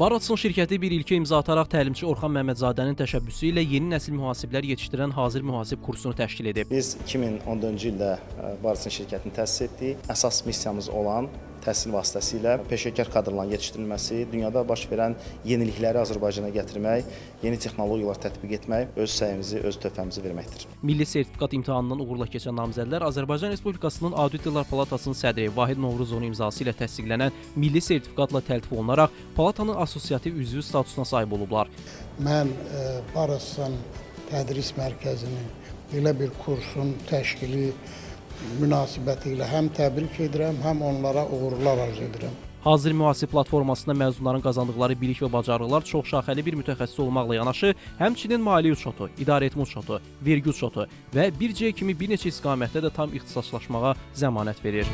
Baratson şirkəti bir ilkə imza ataraq təlimçi Orxan Məmmədzadənin təşəbbüsü ilə yeni nəsil mühasiblər yetişdirən hazır mühasib kursunu təşkil edib. Biz 2014-cü ildə e, Barsin şirkətini təsis etdik. Əsas missiyamız olan təhsil vasitəsilə peşəkar kadrların yetişdirilməsi, dünyada baş verən yenilikləri Azərbaycana gətirmək, yeni texnologiyalar tətbiq etmək, öz səyimizi, öz töhfəmizi verməkdir. Milli sertifikat imtahanından uğurla keçən namizədlər Azərbaycan Respublikasının Auditorlar Palatasının sədri Vahid Novruzovun imzası ilə təsdiqlənən milli sertifikatla təltif olunaraq palatanın assosiativ üzvü statusuna sahib olublar. Mən e, Barassan Tədris Mərkəzinin belə bir kursun təşkili münasibəti ilə həm təbrik edirəm, həm onlara uğurlar arzu edirəm. Hazır mühasib platformasında məzunların qazandıqları bilik və bacarıqlar çoxşaxəli bir mütəxəssis olmaqla yanaşı, həmçinin maliyyə uçotu, idarəetmə uçotu, vergi uçotu və bir C kimi bir neçə istiqamətdə də tam ixtisaslaşmağa zəmanət verir.